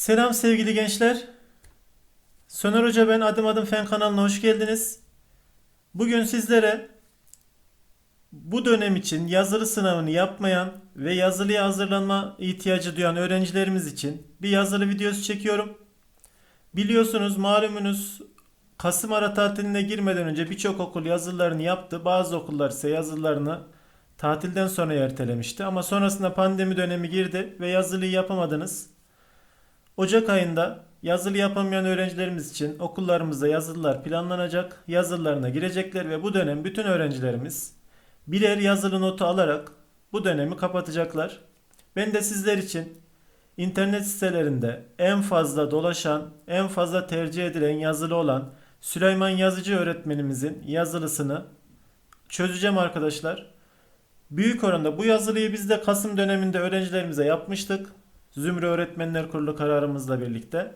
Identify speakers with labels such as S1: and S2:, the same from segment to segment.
S1: Selam sevgili gençler. Soner Hoca ben Adım Adım Fen kanalına hoş geldiniz. Bugün sizlere bu dönem için yazılı sınavını yapmayan ve yazılıya hazırlanma ihtiyacı duyan öğrencilerimiz için bir yazılı videosu çekiyorum. Biliyorsunuz malumunuz Kasım ara tatiline girmeden önce birçok okul yazılılarını yaptı. Bazı okullar ise yazılılarını tatilden sonra ertelemişti. Ama sonrasında pandemi dönemi girdi ve yazılıyı yapamadınız. Ocak ayında yazılı yapamayan öğrencilerimiz için okullarımızda yazılılar planlanacak. Yazılılarına girecekler ve bu dönem bütün öğrencilerimiz birer yazılı notu alarak bu dönemi kapatacaklar. Ben de sizler için internet sitelerinde en fazla dolaşan, en fazla tercih edilen yazılı olan Süleyman Yazıcı öğretmenimizin yazılısını çözeceğim arkadaşlar. Büyük oranda bu yazılıyı biz de Kasım döneminde öğrencilerimize yapmıştık. Zümre Öğretmenler Kurulu kararımızla birlikte.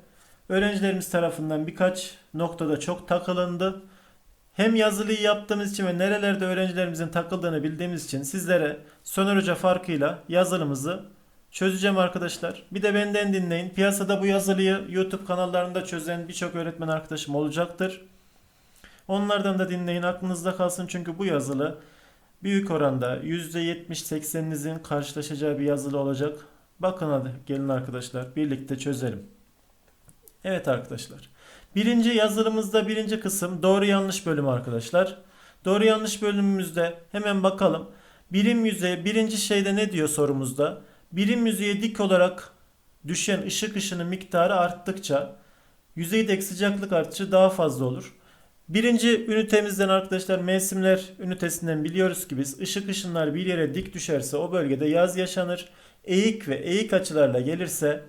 S1: Öğrencilerimiz tarafından birkaç noktada çok takılındı. Hem yazılıyı yaptığımız için ve nerelerde öğrencilerimizin takıldığını bildiğimiz için sizlere Soner Hoca farkıyla yazılımızı çözeceğim arkadaşlar. Bir de benden dinleyin. Piyasada bu yazılıyı YouTube kanallarında çözen birçok öğretmen arkadaşım olacaktır. Onlardan da dinleyin aklınızda kalsın çünkü bu yazılı büyük oranda %70-80'inizin karşılaşacağı bir yazılı olacak. Bakın hadi gelin arkadaşlar birlikte çözelim. Evet arkadaşlar. Birinci yazılımızda birinci kısım doğru yanlış bölümü arkadaşlar. Doğru yanlış bölümümüzde hemen bakalım. Birim yüzeye birinci şeyde ne diyor sorumuzda? Birim yüzeye dik olarak düşen ışık ışını miktarı arttıkça yüzeydeki sıcaklık artışı daha fazla olur. Birinci ünitemizden arkadaşlar mevsimler ünitesinden biliyoruz ki biz ışık ışınlar bir yere dik düşerse o bölgede yaz yaşanır. Eğik ve eğik açılarla gelirse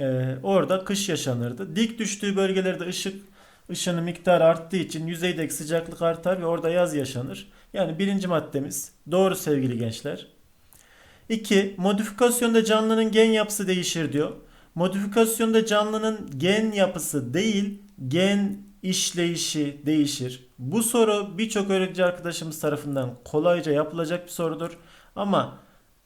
S1: e, orada kış yaşanırdı. Dik düştüğü bölgelerde ışık ışını miktarı arttığı için yüzeydeki sıcaklık artar ve orada yaz yaşanır. Yani birinci maddemiz doğru sevgili gençler. 2. Modifikasyonda canlının gen yapısı değişir diyor. Modifikasyonda canlının gen yapısı değil, gen işleyişi değişir. Bu soru birçok öğrenci arkadaşımız tarafından kolayca yapılacak bir sorudur. Ama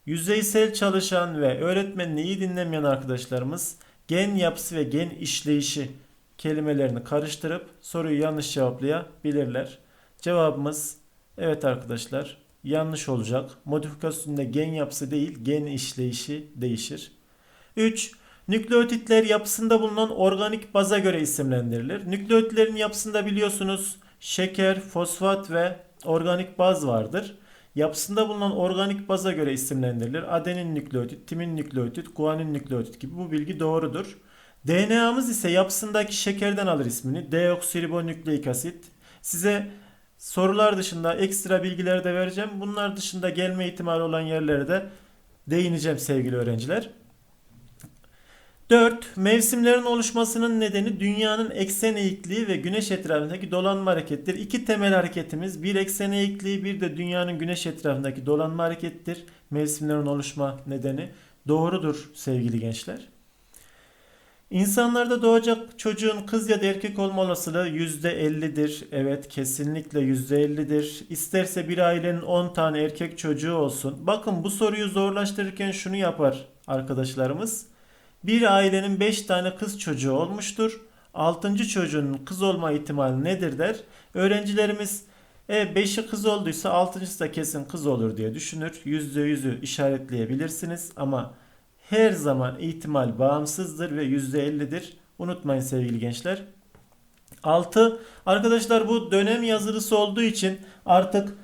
S1: yüzeysel çalışan ve öğretmenini iyi dinlemeyen arkadaşlarımız gen yapısı ve gen işleyişi kelimelerini karıştırıp soruyu yanlış cevaplayabilirler. Cevabımız evet arkadaşlar yanlış olacak. Modifikasyonda gen yapısı değil gen işleyişi değişir. 3. Nükleotitler yapısında bulunan organik baza göre isimlendirilir. Nükleotitlerin yapısında biliyorsunuz şeker, fosfat ve organik baz vardır. Yapısında bulunan organik baza göre isimlendirilir. Adenin nükleotit, timin nükleotit, guanin nükleotit gibi bu bilgi doğrudur. DNA'mız ise yapısındaki şekerden alır ismini. Deoksiribonükleik asit. Size sorular dışında ekstra bilgiler de vereceğim. Bunlar dışında gelme ihtimali olan yerlere de değineceğim sevgili öğrenciler. 4. Mevsimlerin oluşmasının nedeni dünyanın eksen eğikliği ve güneş etrafındaki dolanma harekettir. İki temel hareketimiz bir eksen eğikliği bir de dünyanın güneş etrafındaki dolanma harekettir. Mevsimlerin oluşma nedeni doğrudur sevgili gençler. İnsanlarda doğacak çocuğun kız ya da erkek olma olasılığı %50'dir. Evet kesinlikle %50'dir. İsterse bir ailenin 10 tane erkek çocuğu olsun. Bakın bu soruyu zorlaştırırken şunu yapar arkadaşlarımız. Bir ailenin 5 tane kız çocuğu olmuştur. 6. çocuğunun kız olma ihtimali nedir der. Öğrencilerimiz e 5'i kız olduysa 6.sı da kesin kız olur diye düşünür. %100'ü işaretleyebilirsiniz ama her zaman ihtimal bağımsızdır ve %50'dir. Unutmayın sevgili gençler. 6. Arkadaşlar bu dönem yazılısı olduğu için artık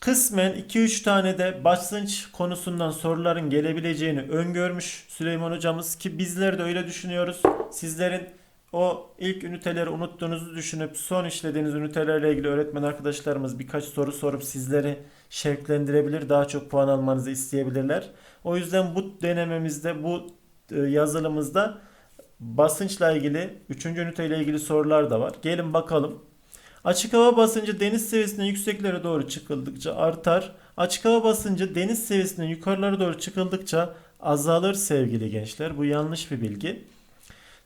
S1: kısmen 2-3 tane de basınç konusundan soruların gelebileceğini öngörmüş Süleyman hocamız ki bizler de öyle düşünüyoruz. Sizlerin o ilk üniteleri unuttuğunuzu düşünüp son işlediğiniz ünitelerle ilgili öğretmen arkadaşlarımız birkaç soru sorup sizleri şevklendirebilir. Daha çok puan almanızı isteyebilirler. O yüzden bu denememizde, bu e, yazılımızda basınçla ilgili 3. üniteyle ilgili sorular da var. Gelin bakalım. Açık hava basıncı deniz seviyesinden yükseklere doğru çıkıldıkça artar. Açık hava basıncı deniz seviyesinden yukarılara doğru çıkıldıkça azalır sevgili gençler. Bu yanlış bir bilgi.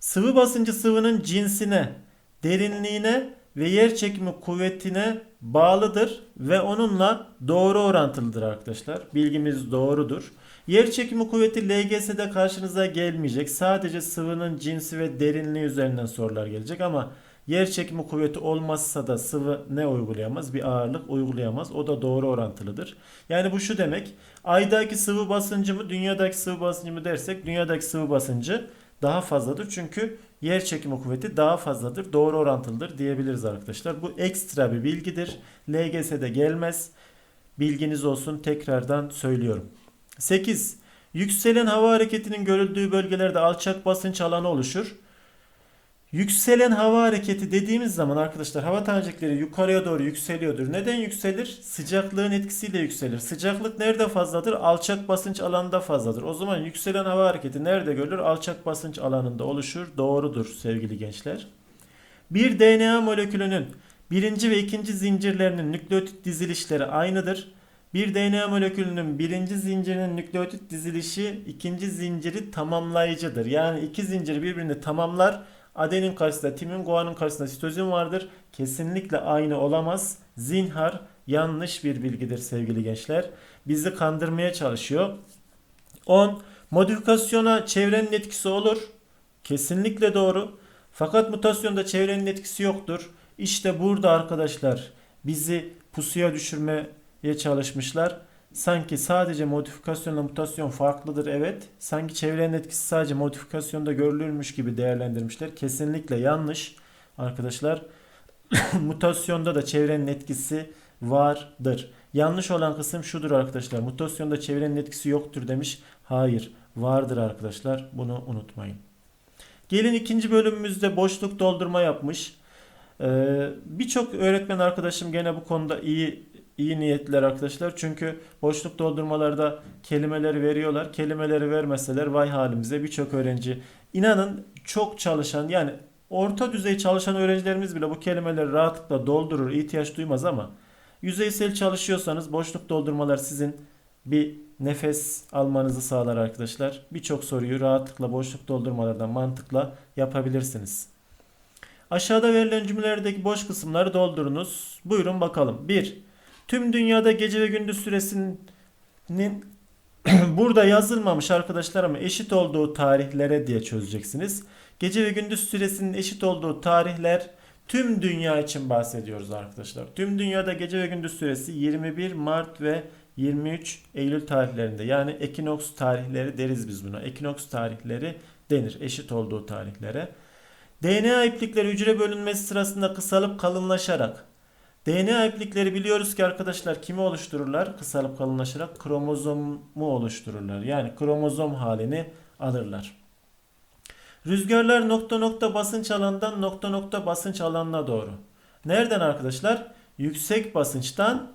S1: Sıvı basıncı sıvının cinsine, derinliğine ve yer çekimi kuvvetine bağlıdır ve onunla doğru orantılıdır arkadaşlar. Bilgimiz doğrudur. Yer çekimi kuvveti LGS'de karşınıza gelmeyecek. Sadece sıvının cinsi ve derinliği üzerinden sorular gelecek ama yer çekimi kuvveti olmazsa da sıvı ne uygulayamaz? Bir ağırlık uygulayamaz. O da doğru orantılıdır. Yani bu şu demek. Aydaki sıvı basıncı mı, dünyadaki sıvı basıncı mı dersek dünyadaki sıvı basıncı daha fazladır. Çünkü yer çekimi kuvveti daha fazladır. Doğru orantılıdır diyebiliriz arkadaşlar. Bu ekstra bir bilgidir. LGS'de gelmez. Bilginiz olsun tekrardan söylüyorum. 8. Yükselen hava hareketinin görüldüğü bölgelerde alçak basınç alanı oluşur. Yükselen hava hareketi dediğimiz zaman arkadaşlar hava tanecikleri yukarıya doğru yükseliyordur. Neden yükselir? Sıcaklığın etkisiyle yükselir. Sıcaklık nerede fazladır? Alçak basınç alanında fazladır. O zaman yükselen hava hareketi nerede görülür? Alçak basınç alanında oluşur. Doğrudur sevgili gençler. Bir DNA molekülünün birinci ve ikinci zincirlerinin nükleotit dizilişleri aynıdır. Bir DNA molekülünün birinci zincirinin nükleotit dizilişi ikinci zinciri tamamlayıcıdır. Yani iki zincir birbirini tamamlar. Adenin karşısında timin, guanın karşısında sitozin vardır. Kesinlikle aynı olamaz. Zinhar yanlış bir bilgidir sevgili gençler. Bizi kandırmaya çalışıyor. 10. Modifikasyona çevrenin etkisi olur. Kesinlikle doğru. Fakat mutasyonda çevrenin etkisi yoktur. İşte burada arkadaşlar bizi pusuya düşürmeye çalışmışlar. Sanki sadece modifikasyonla mutasyon farklıdır evet. Sanki çevrenin etkisi sadece modifikasyonda görülürmüş gibi değerlendirmişler. Kesinlikle yanlış arkadaşlar. Mutasyonda da çevrenin etkisi vardır. Yanlış olan kısım şudur arkadaşlar. Mutasyonda çevrenin etkisi yoktur demiş. Hayır vardır arkadaşlar. Bunu unutmayın. Gelin ikinci bölümümüzde boşluk doldurma yapmış. Ee, Birçok öğretmen arkadaşım gene bu konuda iyi iyi niyetliler arkadaşlar. Çünkü boşluk doldurmalarda kelimeleri veriyorlar. Kelimeleri vermeseler vay halimize birçok öğrenci. İnanın çok çalışan yani orta düzey çalışan öğrencilerimiz bile bu kelimeleri rahatlıkla doldurur, ihtiyaç duymaz ama yüzeysel çalışıyorsanız boşluk doldurmalar sizin bir nefes almanızı sağlar arkadaşlar. Birçok soruyu rahatlıkla boşluk doldurmalardan mantıkla yapabilirsiniz. Aşağıda verilen cümlelerdeki boş kısımları doldurunuz. Buyurun bakalım. 1. Tüm dünyada gece ve gündüz süresinin burada yazılmamış arkadaşlar ama eşit olduğu tarihlere diye çözeceksiniz. Gece ve gündüz süresinin eşit olduğu tarihler tüm dünya için bahsediyoruz arkadaşlar. Tüm dünyada gece ve gündüz süresi 21 Mart ve 23 Eylül tarihlerinde yani ekinoks tarihleri deriz biz buna. Ekinoks tarihleri denir eşit olduğu tarihlere. DNA iplikleri hücre bölünmesi sırasında kısalıp kalınlaşarak DNA iplikleri biliyoruz ki arkadaşlar kimi oluştururlar? Kısalıp kalınlaşarak kromozomu oluştururlar. Yani kromozom halini alırlar. Rüzgarlar nokta nokta basınç alanından nokta nokta basınç alanına doğru. Nereden arkadaşlar? Yüksek basınçtan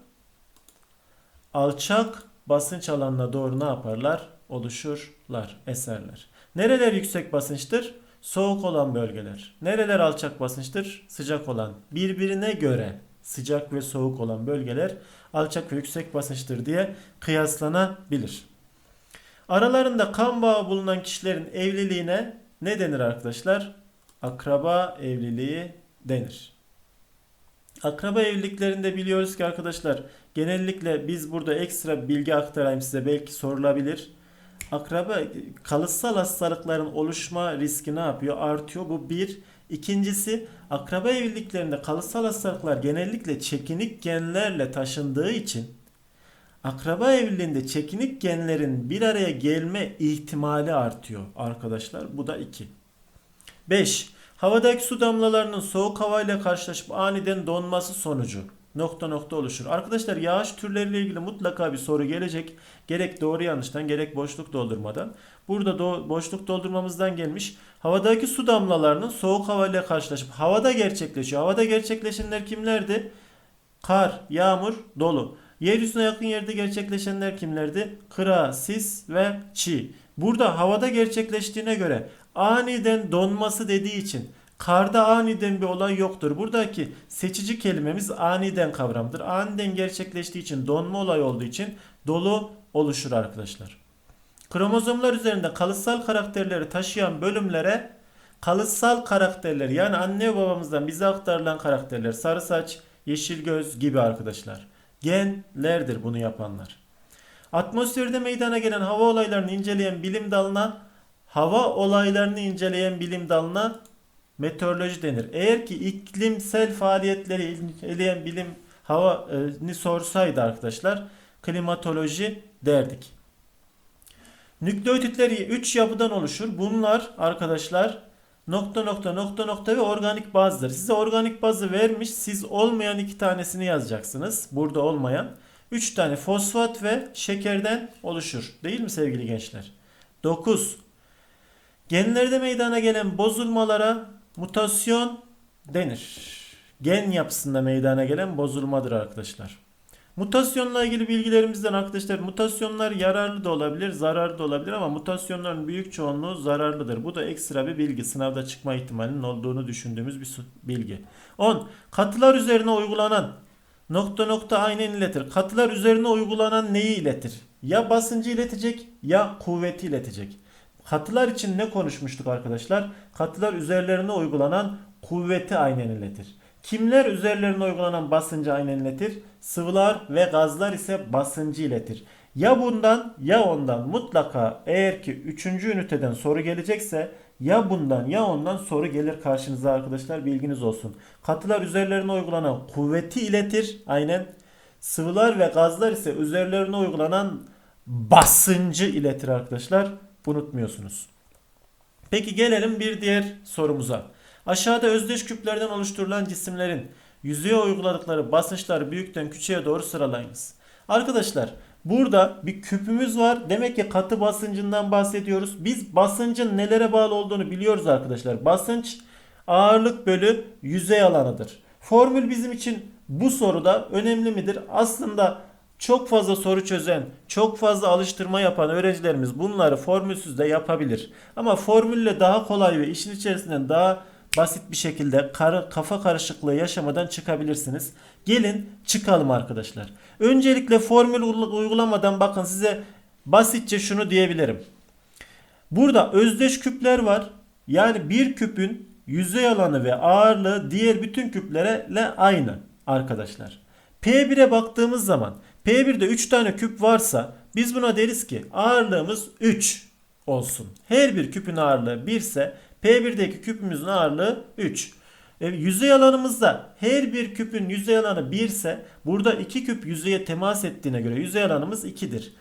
S1: alçak basınç alanına doğru ne yaparlar? Oluşurlar, eserler. Nereler yüksek basınçtır? Soğuk olan bölgeler. Nereler alçak basınçtır? Sıcak olan. Birbirine göre sıcak ve soğuk olan bölgeler alçak ve yüksek basınçtır diye kıyaslanabilir. Aralarında kan bağı bulunan kişilerin evliliğine ne denir arkadaşlar? Akraba evliliği denir. Akraba evliliklerinde biliyoruz ki arkadaşlar genellikle biz burada ekstra bilgi aktarayım size belki sorulabilir. Akraba kalıtsal hastalıkların oluşma riski ne yapıyor? Artıyor. Bu bir. İkincisi akraba evliliklerinde kalıtsal hastalıklar genellikle çekinik genlerle taşındığı için akraba evliliğinde çekinik genlerin bir araya gelme ihtimali artıyor arkadaşlar. Bu da 2. 5. Havadaki su damlalarının soğuk havayla karşılaşıp aniden donması sonucu nokta nokta oluşur. Arkadaşlar yağış türleriyle ilgili mutlaka bir soru gelecek. Gerek doğru yanlıştan gerek boşluk doldurmadan. Burada do- boşluk doldurmamızdan gelmiş. Havadaki su damlalarının soğuk havayla karşılaşıp havada gerçekleşiyor. Havada gerçekleşenler kimlerdi? Kar, yağmur, dolu. Yeryüzüne yakın yerde gerçekleşenler kimlerdi? Kıra, sis ve çiğ. Burada havada gerçekleştiğine göre aniden donması dediği için Karda aniden bir olay yoktur. Buradaki seçici kelimemiz aniden kavramdır. Aniden gerçekleştiği için donma olay olduğu için dolu oluşur arkadaşlar. Kromozomlar üzerinde kalıtsal karakterleri taşıyan bölümlere kalıtsal karakterler yani anne babamızdan bize aktarılan karakterler sarı saç, yeşil göz gibi arkadaşlar. Genlerdir bunu yapanlar. Atmosferde meydana gelen hava olaylarını inceleyen bilim dalına hava olaylarını inceleyen bilim dalına meteoroloji denir. Eğer ki iklimsel faaliyetleri inceleyen bilim havanı sorsaydı arkadaşlar klimatoloji derdik. Nükleotitleri 3 yapıdan oluşur. Bunlar arkadaşlar nokta nokta nokta nokta ve organik bazdır. Size organik bazı vermiş. Siz olmayan iki tanesini yazacaksınız. Burada olmayan. 3 tane fosfat ve şekerden oluşur. Değil mi sevgili gençler? 9. Genlerde meydana gelen bozulmalara mutasyon denir. Gen yapısında meydana gelen bozulmadır arkadaşlar. Mutasyonla ilgili bilgilerimizden arkadaşlar mutasyonlar yararlı da olabilir, zararlı da olabilir ama mutasyonların büyük çoğunluğu zararlıdır. Bu da ekstra bir bilgi. Sınavda çıkma ihtimalinin olduğunu düşündüğümüz bir bilgi. 10. Katılar üzerine uygulanan nokta nokta aynen iletir. Katılar üzerine uygulanan neyi iletir? Ya basıncı iletecek ya kuvveti iletecek. Katılar için ne konuşmuştuk arkadaşlar? Katılar üzerlerine uygulanan kuvveti aynen iletir. Kimler üzerlerine uygulanan basıncı aynen iletir? Sıvılar ve gazlar ise basıncı iletir. Ya bundan ya ondan mutlaka eğer ki 3. üniteden soru gelecekse ya bundan ya ondan soru gelir karşınıza arkadaşlar bilginiz olsun. Katılar üzerlerine uygulanan kuvveti iletir aynen. Sıvılar ve gazlar ise üzerlerine uygulanan basıncı iletir arkadaşlar. Unutmuyorsunuz. Peki gelelim bir diğer sorumuza. Aşağıda özdeş küplerden oluşturulan cisimlerin yüzeye uyguladıkları basınçları büyükten küçüğe doğru sıralayınız. Arkadaşlar burada bir küpümüz var. Demek ki katı basıncından bahsediyoruz. Biz basıncın nelere bağlı olduğunu biliyoruz arkadaşlar. Basınç ağırlık bölü yüzey alanıdır. Formül bizim için bu soruda önemli midir? Aslında çok fazla soru çözen, çok fazla alıştırma yapan öğrencilerimiz bunları formülsüz de yapabilir. Ama formülle daha kolay ve işin içerisinden daha basit bir şekilde kafa karışıklığı yaşamadan çıkabilirsiniz. Gelin çıkalım arkadaşlar. Öncelikle formül uygula- uygulamadan bakın size basitçe şunu diyebilirim. Burada özdeş küpler var. Yani bir küpün yüzey alanı ve ağırlığı diğer bütün küplerle aynı arkadaşlar. P1'e baktığımız zaman P1'de 3 tane küp varsa biz buna deriz ki ağırlığımız 3 olsun. Her bir küpün ağırlığı 1 ise P1'deki küpümüzün ağırlığı 3. E, yüzey alanımızda her bir küpün yüzey alanı 1 ise burada 2 küp yüzeye temas ettiğine göre yüzey alanımız 2'dir.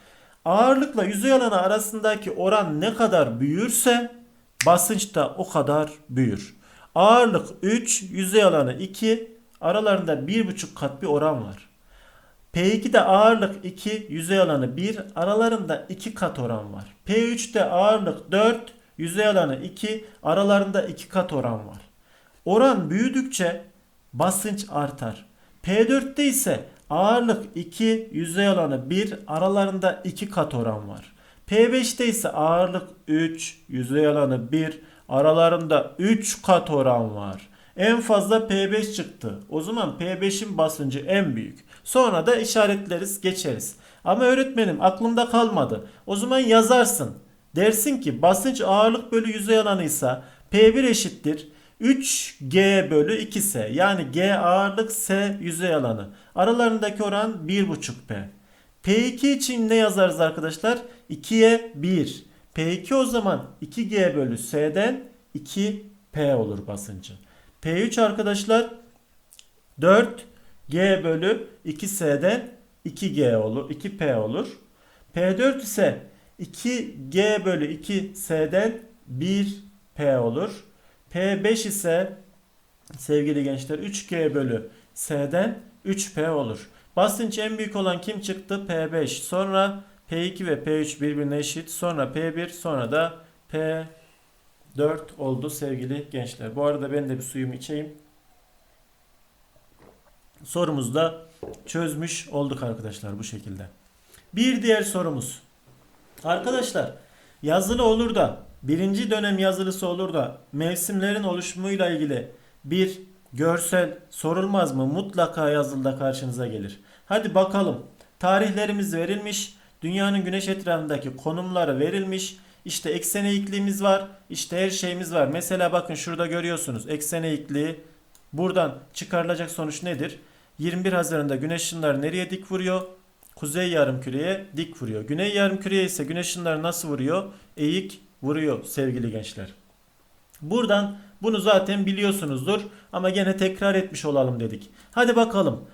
S1: Ağırlıkla yüzey alanı arasındaki oran ne kadar büyürse basınç da o kadar büyür. Ağırlık 3, yüzey alanı 2, aralarında 1,5 kat bir oran var. P2'de ağırlık 2, yüzey alanı 1, aralarında 2 kat oran var. P3'te ağırlık 4, yüzey alanı 2, aralarında 2 kat oran var. Oran büyüdükçe basınç artar. P4'te ise ağırlık 2, yüzey alanı 1, aralarında 2 kat oran var. P5'te ise ağırlık 3, yüzey alanı 1, aralarında 3 kat oran var. En fazla P5 çıktı. O zaman P5'in basıncı en büyük. Sonra da işaretleriz, geçeriz. Ama öğretmenim aklımda kalmadı. O zaman yazarsın. Dersin ki basınç ağırlık bölü yüzey alanıysa P1 eşittir 3G bölü 2S. Yani G ağırlık S yüzey alanı. Aralarındaki oran 1,5P. P2 için ne yazarız arkadaşlar? 2'ye 1. P2 o zaman 2G bölü S'den 2P olur basıncı. P3 arkadaşlar 4 G bölü 2S'den 2G olur. 2P olur. P4 ise 2G bölü 2S'den 1P olur. P5 ise sevgili gençler 3G bölü S'den 3P olur. Basınç en büyük olan kim çıktı? P5. Sonra P2 ve P3 birbirine eşit. Sonra P1 sonra da P4 oldu sevgili gençler. Bu arada ben de bir suyumu içeyim. Sorumuzu da çözmüş olduk arkadaşlar bu şekilde. Bir diğer sorumuz. Arkadaşlar yazılı olur da birinci dönem yazılısı olur da mevsimlerin oluşumuyla ilgili bir görsel sorulmaz mı? Mutlaka yazılıda karşınıza gelir. Hadi bakalım. Tarihlerimiz verilmiş. Dünyanın güneş etrafındaki konumları verilmiş. İşte eksen eğikliğimiz var. İşte her şeyimiz var. Mesela bakın şurada görüyorsunuz eksen eğikliği. Buradan çıkarılacak sonuç nedir? 21 Haziran'da güneş ışınları nereye dik vuruyor? kuzey yarımküreye dik vuruyor. Güney yarımküreye ise güneş ışınları nasıl vuruyor? Eğik vuruyor sevgili gençler. Buradan bunu zaten biliyorsunuzdur ama gene tekrar etmiş olalım dedik. Hadi bakalım.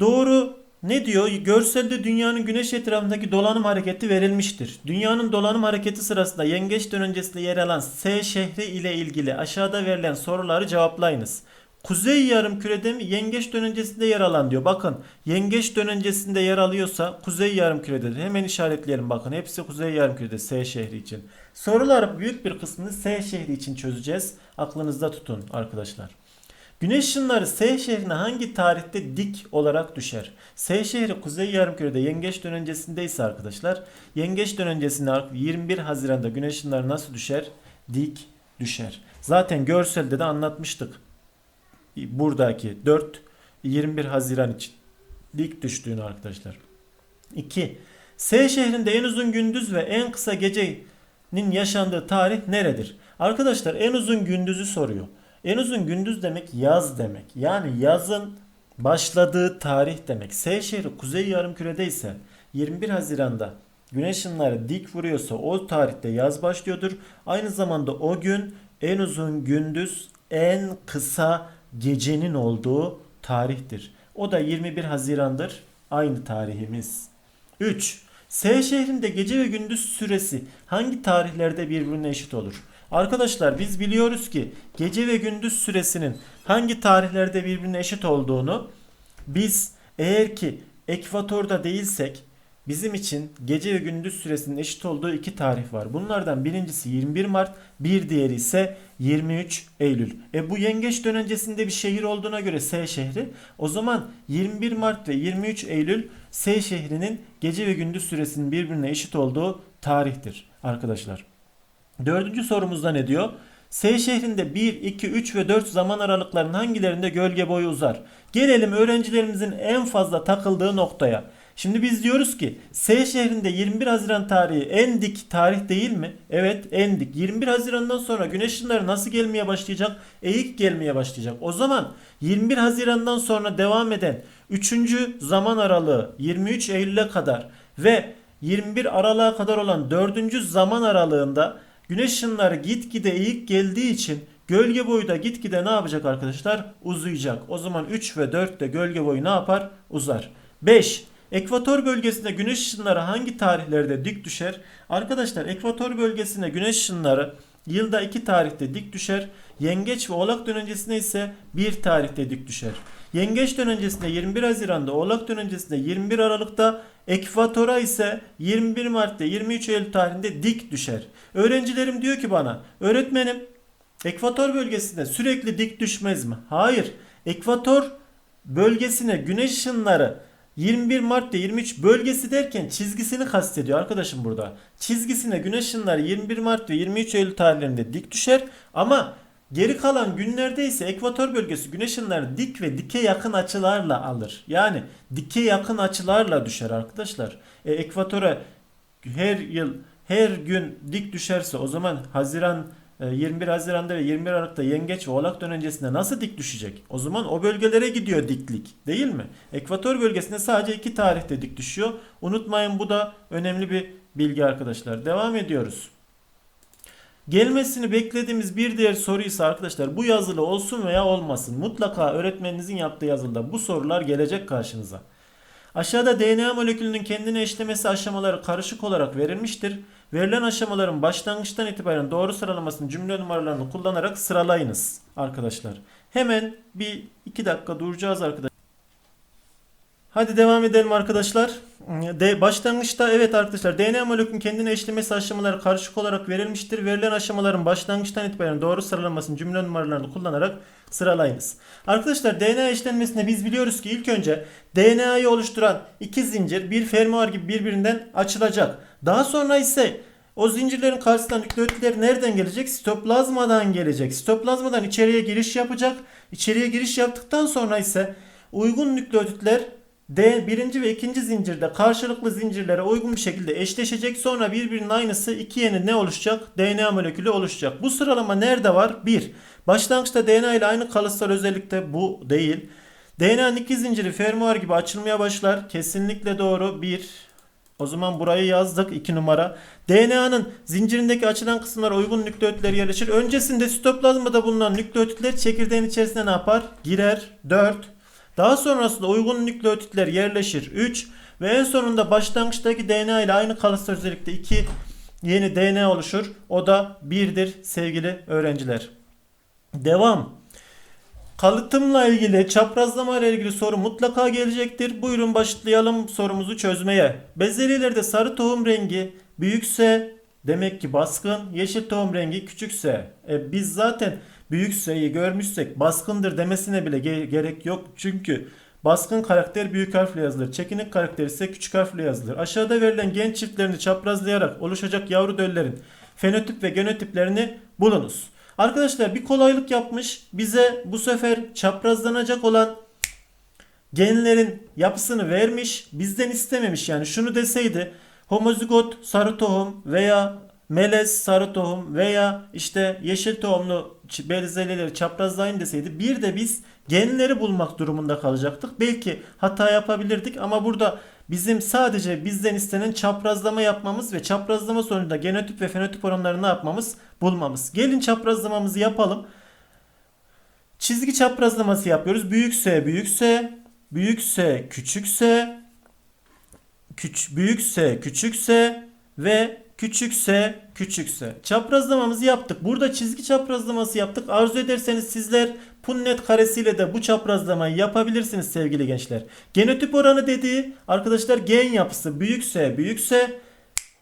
S1: Doğru ne diyor? Görselde dünyanın güneş etrafındaki dolanım hareketi verilmiştir. Dünyanın dolanım hareketi sırasında yengeç dönencesinde yer alan S şehri ile ilgili aşağıda verilen soruları cevaplayınız. Kuzey yarımkürede mi yengeç dönencesinde yer alan diyor. Bakın yengeç dönencesinde yer alıyorsa kuzey yarımkürededir. Hemen işaretleyelim bakın. Hepsi kuzey yarımkürede S şehri için. Sorular büyük bir kısmını S şehri için çözeceğiz. Aklınızda tutun arkadaşlar. Güneş ışınları S şehrine hangi tarihte dik olarak düşer? S şehri Kuzey Yarımküre'de Yengeç dönencesinde ise arkadaşlar Yengeç dönencesinde 21 Haziran'da güneş ışınları nasıl düşer? Dik düşer. Zaten görselde de anlatmıştık. Buradaki 4 21 Haziran için dik düştüğünü arkadaşlar. 2. S şehrinde en uzun gündüz ve en kısa gecenin yaşandığı tarih neredir? Arkadaşlar en uzun gündüzü soruyor. En uzun gündüz demek yaz demek. Yani yazın başladığı tarih demek. S şehri kuzey yarımkürede ise 21 Haziran'da güneş ışınları dik vuruyorsa o tarihte yaz başlıyordur. Aynı zamanda o gün en uzun gündüz en kısa gecenin olduğu tarihtir. O da 21 Haziran'dır. Aynı tarihimiz. 3. S şehrinde gece ve gündüz süresi hangi tarihlerde birbirine eşit olur? Arkadaşlar biz biliyoruz ki gece ve gündüz süresinin hangi tarihlerde birbirine eşit olduğunu biz eğer ki ekvatorda değilsek bizim için gece ve gündüz süresinin eşit olduğu iki tarih var. Bunlardan birincisi 21 Mart, bir diğeri ise 23 Eylül. E bu yengeç dönencesinde bir şehir olduğuna göre S şehri o zaman 21 Mart ve 23 Eylül S şehrinin gece ve gündüz süresinin birbirine eşit olduğu tarihtir arkadaşlar. Dördüncü sorumuzda ne diyor? S şehrinde 1, 2, 3 ve 4 zaman aralıklarının hangilerinde gölge boyu uzar? Gelelim öğrencilerimizin en fazla takıldığı noktaya. Şimdi biz diyoruz ki S şehrinde 21 Haziran tarihi en dik tarih değil mi? Evet en dik. 21 Haziran'dan sonra güneş ışınları nasıl gelmeye başlayacak? Eğik gelmeye başlayacak. O zaman 21 Haziran'dan sonra devam eden 3. zaman aralığı 23 Eylül'e kadar ve 21 Aralık'a kadar olan 4. zaman aralığında Güneş ışınları gitgide eğik geldiği için gölge boyu da gitgide ne yapacak arkadaşlar? Uzayacak. O zaman 3 ve 4 de gölge boyu ne yapar? Uzar. 5. Ekvator bölgesinde güneş ışınları hangi tarihlerde dik düşer? Arkadaşlar ekvator bölgesinde güneş ışınları yılda iki tarihte dik düşer. Yengeç ve oğlak dönencesinde ise bir tarihte dik düşer. Yengeç dönencesinde 21 Haziran'da, oğlak dönencesinde 21 Aralık'ta, ekvatora ise 21 Mart'ta 23 Eylül tarihinde dik düşer. Öğrencilerim diyor ki bana, öğretmenim ekvator bölgesinde sürekli dik düşmez mi? Hayır. Ekvator bölgesine güneş ışınları 21 Mart ve 23 bölgesi derken çizgisini kastediyor arkadaşım burada. Çizgisine güneş ışınları 21 Mart ve 23 Eylül tarihlerinde dik düşer ama geri kalan günlerde ise ekvator bölgesi güneş ışınları dik ve dike yakın açılarla alır. Yani dike yakın açılarla düşer arkadaşlar. E, ekvatora her yıl her gün dik düşerse o zaman Haziran 21 e, Haziran'da ve 21 Aralık'ta Yengeç ve Oğlak dönencesinde nasıl dik düşecek? O zaman o bölgelere gidiyor diklik değil mi? Ekvator bölgesinde sadece iki tarihte dik düşüyor. Unutmayın bu da önemli bir bilgi arkadaşlar. Devam ediyoruz. Gelmesini beklediğimiz bir diğer soru ise arkadaşlar bu yazılı olsun veya olmasın. Mutlaka öğretmeninizin yaptığı yazılıda bu sorular gelecek karşınıza. Aşağıda DNA molekülünün kendine eşlemesi aşamaları karışık olarak verilmiştir. Verilen aşamaların başlangıçtan itibaren doğru sıralamasını cümle numaralarını kullanarak sıralayınız arkadaşlar. Hemen bir iki dakika duracağız arkadaşlar. Hadi devam edelim arkadaşlar. De, başlangıçta evet arkadaşlar DNA molekülün kendine eşlemesi aşamaları karışık olarak verilmiştir. Verilen aşamaların başlangıçtan itibaren doğru sıralamasını cümle numaralarını kullanarak sıralayınız. Arkadaşlar DNA eşlenmesinde biz biliyoruz ki ilk önce DNA'yı oluşturan iki zincir bir fermuar gibi birbirinden açılacak. Daha sonra ise o zincirlerin karşısına nükleotitler nereden gelecek? Sitoplazmadan gelecek. Sitoplazmadan içeriye giriş yapacak. İçeriye giriş yaptıktan sonra ise uygun nükleotitler D birinci ve ikinci zincirde karşılıklı zincirlere uygun bir şekilde eşleşecek. Sonra birbirinin aynısı iki yeni ne oluşacak? DNA molekülü oluşacak. Bu sıralama nerede var? 1. Başlangıçta DNA ile aynı kalıtsal özellikte bu değil. DNA'nın iki zinciri fermuar gibi açılmaya başlar. Kesinlikle doğru. 1. O zaman burayı yazdık 2 numara. DNA'nın zincirindeki açılan kısımlara uygun nükleotitler yerleşir. Öncesinde sitoplazmada bulunan nükleotitler çekirdeğin içerisine ne yapar? Girer. 4. Daha sonrasında uygun nükleotitler yerleşir. 3. Ve en sonunda başlangıçtaki DNA ile aynı kalıtsal özellikte 2 yeni DNA oluşur. O da 1'dir sevgili öğrenciler. Devam. Kalıtımla ilgili, çaprazlama ile ilgili soru mutlaka gelecektir. Buyurun başlayalım sorumuzu çözmeye. Bezelilerde sarı tohum rengi büyükse demek ki baskın, yeşil tohum rengi küçükse. E, biz zaten büyükseyi görmüşsek baskındır demesine bile ge- gerek yok. Çünkü baskın karakter büyük harfle yazılır. Çekinik karakter ise küçük harfle yazılır. Aşağıda verilen gen çiftlerini çaprazlayarak oluşacak yavru döllerin fenotip ve genotiplerini bulunuz. Arkadaşlar bir kolaylık yapmış. Bize bu sefer çaprazlanacak olan genlerin yapısını vermiş. Bizden istememiş. Yani şunu deseydi homozigot sarı tohum veya melez sarı tohum veya işte yeşil tohumlu bezelileri çaprazlayın deseydi bir de biz genleri bulmak durumunda kalacaktık. Belki hata yapabilirdik ama burada bizim sadece bizden istenen çaprazlama yapmamız ve çaprazlama sonucunda genotip ve fenotip oranlarını yapmamız? Bulmamız. Gelin çaprazlamamızı yapalım. Çizgi çaprazlaması yapıyoruz. Büyükse büyükse, büyükse küçükse, küç büyükse küçükse ve küçükse küçükse. Çaprazlamamızı yaptık. Burada çizgi çaprazlaması yaptık. Arzu ederseniz sizler punnet karesiyle de bu çaprazlamayı yapabilirsiniz sevgili gençler. Genotip oranı dediği arkadaşlar gen yapısı büyükse büyükse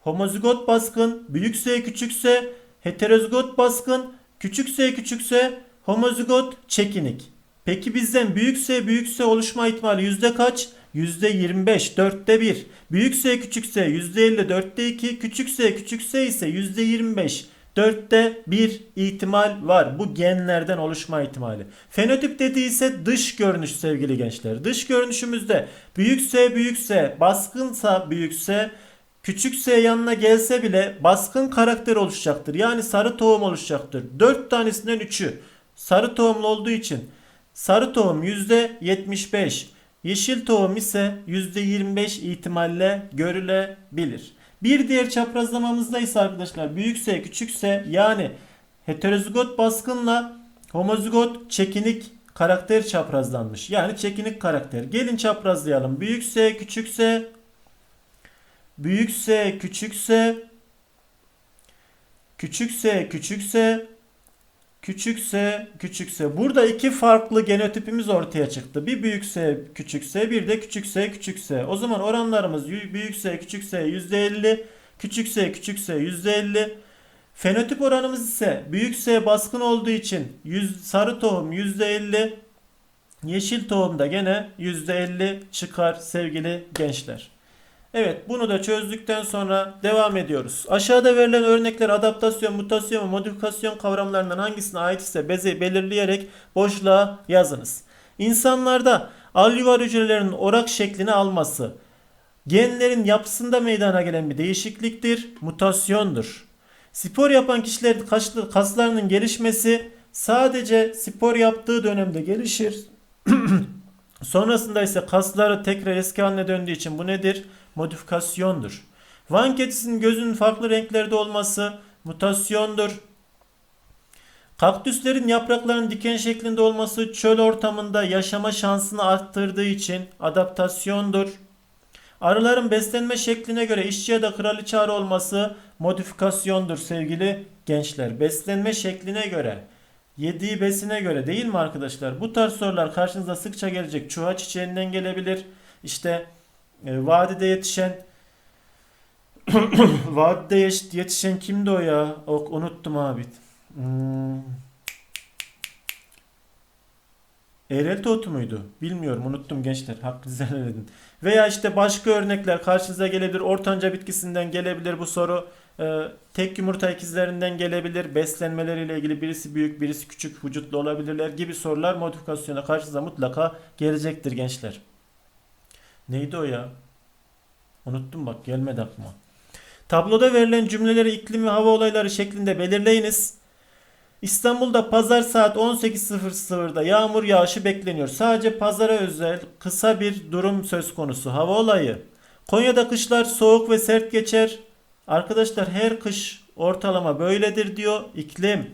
S1: homozigot baskın, büyükse küçükse heterozigot baskın, küçükse küçükse homozigot çekinik. Peki bizden büyükse büyükse oluşma ihtimali yüzde kaç? Yüzde 25, dörtte 1. Büyükse küçükse yüzde 50, dörtte 2. Küçükse küçükse ise yüzde 25, dörtte 1 ihtimal var. Bu genlerden oluşma ihtimali. Fenotip dediği ise dış görünüş sevgili gençler. Dış görünüşümüzde büyükse büyükse, baskınsa büyükse, Küçükse yanına gelse bile baskın karakter oluşacaktır. Yani sarı tohum oluşacaktır. 4 tanesinden 3'ü sarı tohumlu olduğu için sarı tohum %75, yeşil tohum ise %25 ihtimalle görülebilir. Bir diğer çaprazlamamızda ise arkadaşlar büyükse küçükse yani heterozigot baskınla homozigot çekinik karakter çaprazlanmış. Yani çekinik karakter. Gelin çaprazlayalım. Büyükse küçükse büyükse küçükse küçükse küçükse küçükse küçükse burada iki farklı genotipimiz ortaya çıktı. Bir büyükse küçükse bir de küçükse küçükse. O zaman oranlarımız büyükse küçükse %50 küçükse küçükse %50 Fenotip oranımız ise büyükse baskın olduğu için 100, sarı tohum %50 yeşil tohum da gene %50 çıkar sevgili gençler. Evet bunu da çözdükten sonra devam ediyoruz. Aşağıda verilen örnekler adaptasyon, mutasyon ve modifikasyon kavramlarından hangisine ait ise bezi belirleyerek boşluğa yazınız. İnsanlarda alüvar hücrelerinin orak şeklini alması genlerin yapısında meydana gelen bir değişikliktir, mutasyondur. Spor yapan kişilerin kaslı- kaslarının gelişmesi sadece spor yaptığı dönemde gelişir. Sonrasında ise kasları tekrar eski haline döndüğü için bu nedir? Modifikasyondur. Van kedisinin gözünün farklı renklerde olması mutasyondur. Kaktüslerin yapraklarının diken şeklinde olması çöl ortamında yaşama şansını arttırdığı için adaptasyondur. Arıların beslenme şekline göre işçi ya da kraliçe arı olması modifikasyondur sevgili gençler. Beslenme şekline göre, yediği besine göre değil mi arkadaşlar? Bu tarz sorular karşınıza sıkça gelecek. Çuha çiçeğinden gelebilir. İşte e, vadide yetişen vadide yetişen kimdi o ya? O, unuttum abi. Hmm. Eğrelti otu muydu? Bilmiyorum unuttum gençler. Hakkınızı helal edin. Veya işte başka örnekler karşınıza gelebilir. Ortanca bitkisinden gelebilir bu soru. Ee, tek yumurta ikizlerinden gelebilir. Beslenmeleriyle ilgili birisi büyük birisi küçük vücutlu olabilirler gibi sorular modifikasyona karşınıza mutlaka gelecektir gençler. Neydi o ya? Unuttum bak gelmedi aklıma. Tabloda verilen cümleleri iklim ve hava olayları şeklinde belirleyiniz. İstanbul'da pazar saat 18.00'da yağmur yağışı bekleniyor. Sadece pazara özel kısa bir durum söz konusu. Hava olayı. Konya'da kışlar soğuk ve sert geçer. Arkadaşlar her kış ortalama böyledir diyor iklim.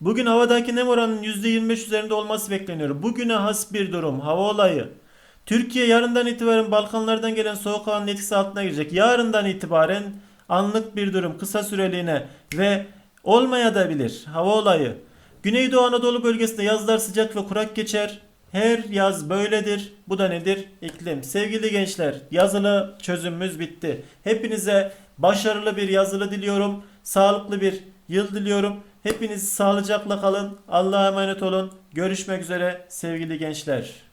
S1: Bugün havadaki nem oranının %25 üzerinde olması bekleniyor. Bugüne has bir durum. Hava olayı. Türkiye yarından itibaren Balkanlardan gelen soğuk havanın etkisi altına girecek. Yarından itibaren anlık bir durum kısa süreliğine ve olmaya da bilir. Hava olayı. Güneydoğu Anadolu bölgesinde yazlar sıcak ve kurak geçer. Her yaz böyledir. Bu da nedir? İklim. Sevgili gençler, yazılı çözümümüz bitti. Hepinize başarılı bir yazılı diliyorum. Sağlıklı bir yıl diliyorum. Hepiniz sağlıcakla kalın. Allah'a emanet olun. Görüşmek üzere sevgili gençler.